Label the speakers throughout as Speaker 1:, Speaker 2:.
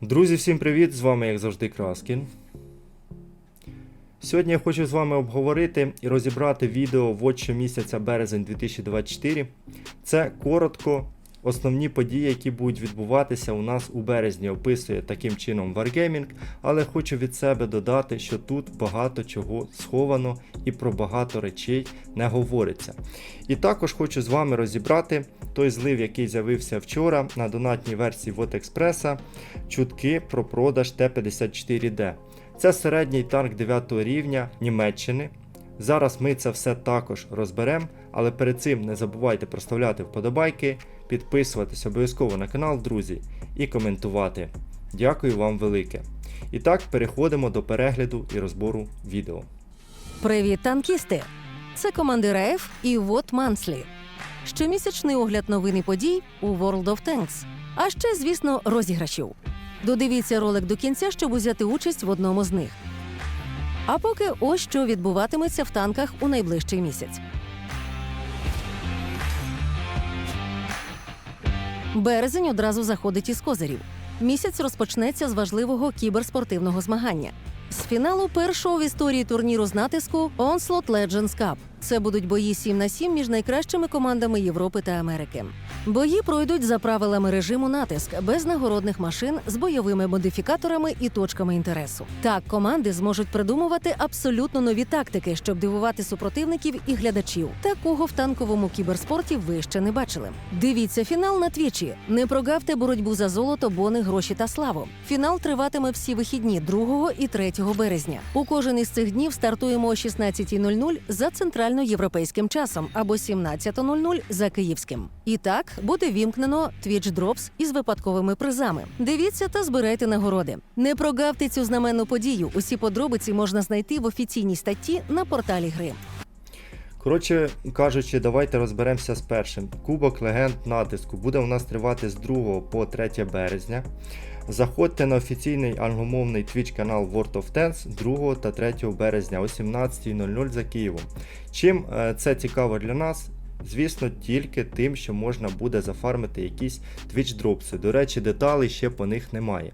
Speaker 1: Друзі, всім привіт! З вами, як завжди, Краскін. Сьогодні я хочу з вами обговорити і розібрати відео вотче місяця березень 2024. Це коротко основні події, які будуть відбуватися у нас у березні, описує таким чином Wargaming, але хочу від себе додати, що тут багато чого сховано і про багато речей не говориться. І також хочу з вами розібрати той злив, який з'явився вчора на донатній версії WotExpress, чутки про продаж Т-54Д. Це середній танк 9 рівня Німеччини. Зараз ми це все також розберемо, але перед цим не забувайте проставляти вподобайки, підписуватись обов'язково на канал, друзі, і коментувати. Дякую вам велике. І так, переходимо до перегляду і розбору відео.
Speaker 2: Привіт, танкісти! Це командир АФ і Вот Манслі. Щомісячний огляд новин і подій у World of Tanks. А ще, звісно, розіграшів. Додивіться ролик до кінця, щоб узяти участь в одному з них. А поки ось що відбуватиметься в танках у найближчий місяць. Березень одразу заходить із козирів. Місяць розпочнеться з важливого кіберспортивного змагання. З фіналу першого в історії турніру з натиску Onslaught Legends Cup. Це будуть бої 7 на 7 між найкращими командами Європи та Америки. Бої пройдуть за правилами режиму натиск без нагородних машин з бойовими модифікаторами і точками інтересу. Так команди зможуть придумувати абсолютно нові тактики, щоб дивувати супротивників і глядачів. Такого в танковому кіберспорті ви ще не бачили. Дивіться фінал на твічі. Не прогавте боротьбу за золото, бони, гроші та славу. Фінал триватиме всі вихідні 2 і 3 березня. У кожен із цих днів стартуємо о 16.00 за центральноєвропейським часом або 17.00 за київським. І так буде вімкнено Twitch Drops із випадковими призами. Дивіться та збирайте нагороди. Не прогавте цю знаменну подію. Усі подробиці можна знайти в офіційній статті на порталі гри.
Speaker 1: Коротше кажучи, давайте розберемося з першим. Кубок легенд натиску буде у нас тривати з 2 по 3 березня. Заходьте на офіційний англомовний Twitch канал World of Tanks 2 та 3 березня о 17.00 за Києвом. Чим е, це цікаво для нас? Звісно, тільки тим, що можна буде зафармити якісь Twitch дропси. До речі, деталей ще по них немає.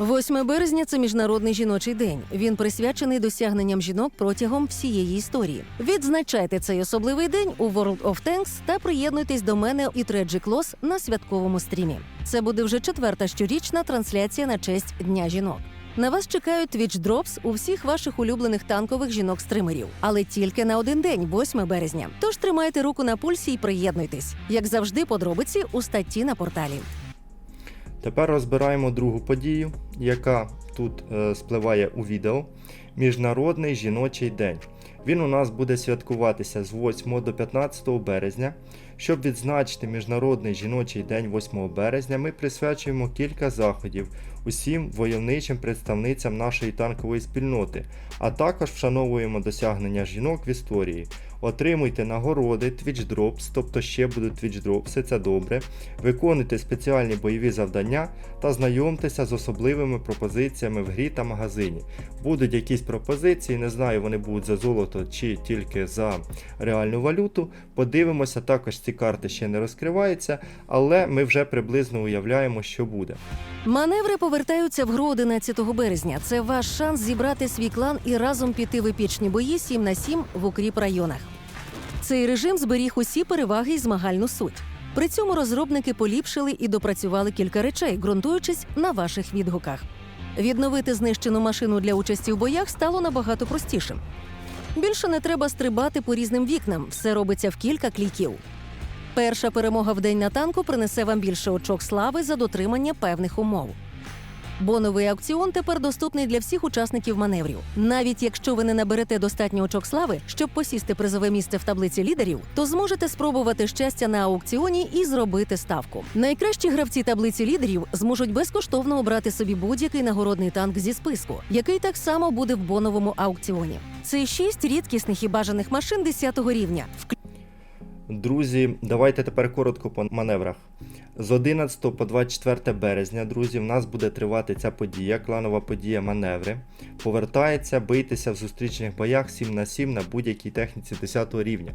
Speaker 2: 8 березня це міжнародний жіночий день. Він присвячений досягненням жінок протягом всієї історії. Відзначайте цей особливий день у World of Tanks та приєднуйтесь до мене і Треджі Клос на святковому стрімі. Це буде вже четверта щорічна трансляція на честь Дня жінок. На вас чекають Twitch Drops у всіх ваших улюблених танкових жінок-стримерів, але тільки на один день, 8 березня. Тож тримайте руку на пульсі і приєднуйтесь. Як завжди, подробиці у статті на порталі.
Speaker 1: Тепер розбираємо другу подію, яка тут е, спливає у відео. Міжнародний жіночий день. Він у нас буде святкуватися з 8 до 15 березня. Щоб відзначити Міжнародний жіночий день 8 березня, ми присвячуємо кілька заходів усім войовничим представницям нашої танкової спільноти, а також вшановуємо досягнення жінок в історії. Отримуйте нагороди Twitch Drops, тобто ще будуть Twitch Drops, це добре. Виконуйте спеціальні бойові завдання та знайомтеся з особливими пропозиціями в грі та магазині. Будуть якісь пропозиції, не знаю, вони будуть за золото чи тільки за реальну валюту. Подивимося, також ці карти ще не розкриваються, але ми вже приблизно уявляємо, що буде.
Speaker 2: Маневри повертаються в гру 11 березня. Це ваш шанс зібрати свій клан і разом піти в епічні бої 7 на 7 в укріп районах. Цей режим зберіг усі переваги і змагальну суть. При цьому розробники поліпшили і допрацювали кілька речей, ґрунтуючись на ваших відгуках. Відновити знищену машину для участі в боях стало набагато простішим. Більше не треба стрибати по різним вікнам, все робиться в кілька кліків. Перша перемога в день на танку принесе вам більше очок слави за дотримання певних умов. Боновий аукціон тепер доступний для всіх учасників маневрів. Навіть якщо ви не наберете достатньо очок слави, щоб посісти призове місце в таблиці лідерів, то зможете спробувати щастя на аукціоні і зробити ставку. Найкращі гравці таблиці лідерів зможуть безкоштовно обрати собі будь-який нагородний танк зі списку, який так само буде в боновому аукціоні. Це шість рідкісних і бажаних машин 10 рівня,
Speaker 1: Друзі, давайте тепер коротко по маневрах. З 11 по 24 березня, друзі, в нас буде тривати ця подія, кланова подія маневри. Повертається бийтеся в зустрічних боях 7 на 7 на будь-якій техніці 10 рівня.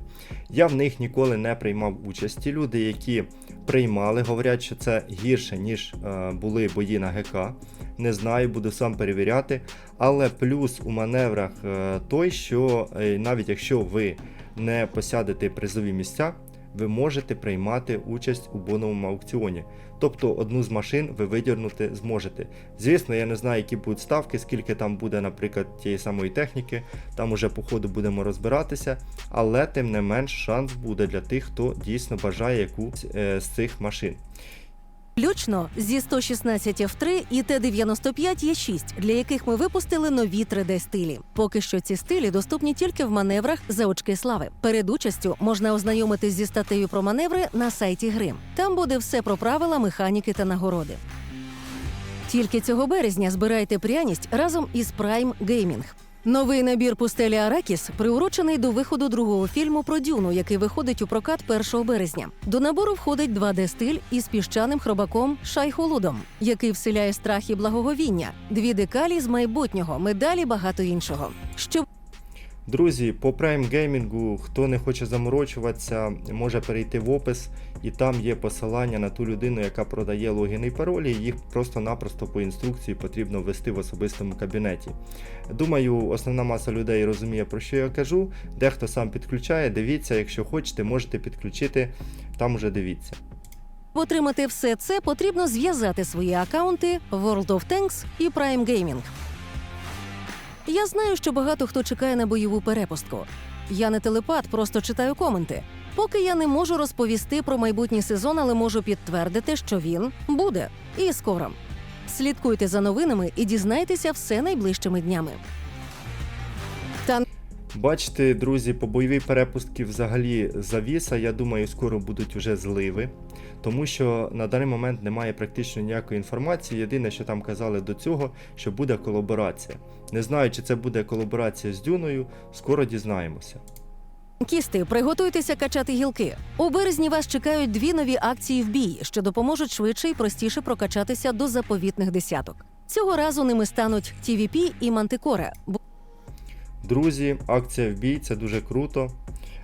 Speaker 1: Я в них ніколи не приймав участі. Люди, які приймали, говорять, що це гірше, ніж е, були бої на ГК. Не знаю, буду сам перевіряти. Але плюс у маневрах е, той, що е, навіть якщо ви не посядете призові місця, ви можете приймати участь у боновому аукціоні. Тобто одну з машин ви видірнути зможете. Звісно, я не знаю, які будуть ставки, скільки там буде, наприклад, тієї самої техніки. Там уже по ходу будемо розбиратися, але тим не менш шанс буде для тих, хто дійсно бажає якусь е, з цих машин.
Speaker 2: Включно зі 116 F3 і Т-95 є 6, для яких ми випустили нові 3D-стилі. Поки що ці стилі доступні тільки в маневрах за очки слави. Перед участю можна ознайомитись зі статтею про маневри на сайті гри. Там буде все про правила, механіки та нагороди. Тільки цього березня збирайте пряність разом із Prime Gaming. Новий набір пустелі Аракіс приурочений до виходу другого фільму про Дюну, який виходить у прокат 1 березня. До набору входить 2D-стиль із піщаним хробаком Шайхолудом, який вселяє страх і благоговіння, дві декалі з майбутнього, медалі багато іншого. Щоб
Speaker 1: Друзі, по Prime Gaming, хто не хоче заморочуватися, може перейти в опис, і там є посилання на ту людину, яка продає логіни і паролі. Їх просто-напросто по інструкції потрібно ввести в особистому кабінеті. Думаю, основна маса людей розуміє, про що я кажу. Дехто сам підключає, дивіться, якщо хочете, можете підключити, там уже дивіться.
Speaker 2: отримати все це, потрібно зв'язати свої акаунти World of Tanks і Prime Gaming. Я знаю, що багато хто чекає на бойову перепустку. Я не телепат, просто читаю коменти. Поки я не можу розповісти про майбутній сезон, але можу підтвердити, що він буде і скоро. Слідкуйте за новинами і дізнайтеся все найближчими днями.
Speaker 1: Бачите, друзі, по бойовій перепустці взагалі завіса. Я думаю, скоро будуть вже зливи, тому що на даний момент немає практично ніякої інформації. Єдине, що там казали до цього, що буде колаборація. Не знаю, чи це буде колаборація з Дюною, скоро дізнаємося.
Speaker 2: Кісти, приготуйтеся качати гілки. У березні вас чекають дві нові акції в бій, що допоможуть швидше і простіше прокачатися до заповітних десяток. Цього разу ними стануть TVP і Мантикора.
Speaker 1: Друзі, акція в бій це дуже круто.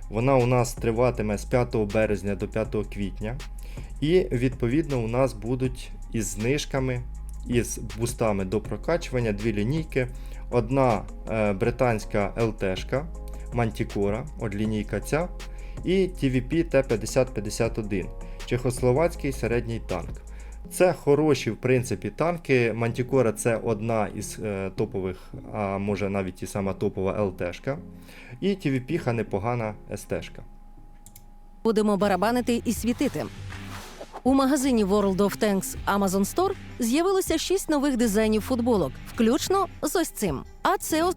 Speaker 1: Вона у нас триватиме з 5 березня до 5 квітня. І відповідно у нас будуть із знижками, із бустами до прокачування дві лінійки. Одна е, британська ЛТшка Мантікора, от лінійка ця, і TVP T5051, чехословацький середній танк. Це хороші, в принципі, танки. Мантікора це одна із е, топових, а може навіть і сама топова ЛТшка. І TVP непогана СТшка.
Speaker 2: Будемо барабанити і світити. У магазині World of Tanks Amazon Store з'явилося шість нових дизайнів футболок, включно з ось цим. А це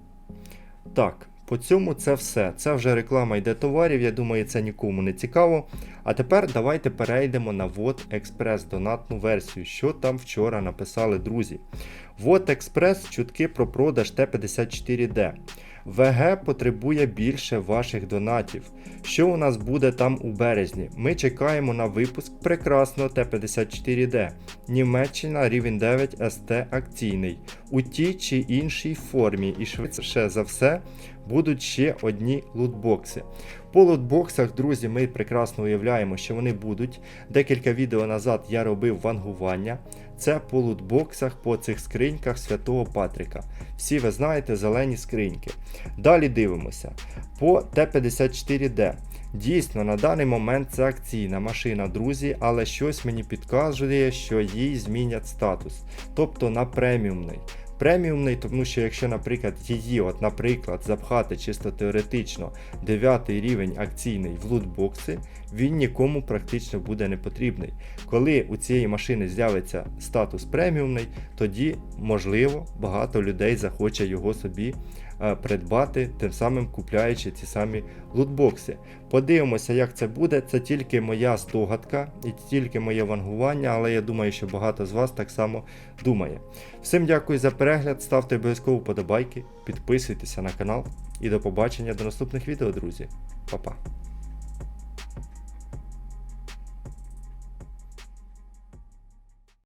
Speaker 1: Так, по цьому це все. Це вже реклама йде товарів, я думаю, це нікому не цікаво. А тепер давайте перейдемо на Вот Експрес донатну версію, що там вчора написали друзі. Вот Експрес чутки про продаж Т-54Д. ВГ потребує більше ваших донатів. Що у нас буде там у березні? Ми чекаємо на випуск прекрасного Т-54Д. Німеччина рівень 9 СТ акційний. У тій чи іншій формі, і швидше за все будуть ще одні лутбокси. По лутбоксах, друзі, ми прекрасно уявляємо, що вони будуть. Декілька відео назад я робив вангування. Це по лутбоксах, по цих скриньках Святого Патрика. Всі ви знаєте, зелені скриньки. Далі дивимося. По Т-54Д. Дійсно, на даний момент це акційна машина, друзі, але щось мені підказує, що їй змінять статус, тобто на преміумний. Преміумний, тому що якщо, наприклад, її, от, наприклад, запхати чисто теоретично 9 рівень акційний в лутбокси, він нікому практично буде не потрібний. Коли у цієї машини з'явиться статус преміумний, тоді, можливо, багато людей захоче його собі придбати, тим самим купляючи ці самі лутбокси. Подивимося, як це буде. Це тільки моя стогадка і тільки моє вангування, але я думаю, що багато з вас так само думає. Всім дякую за перегляд, ставте обов'язково подобайки, підписуйтеся на канал і до побачення до наступних відео, друзі. Па-па.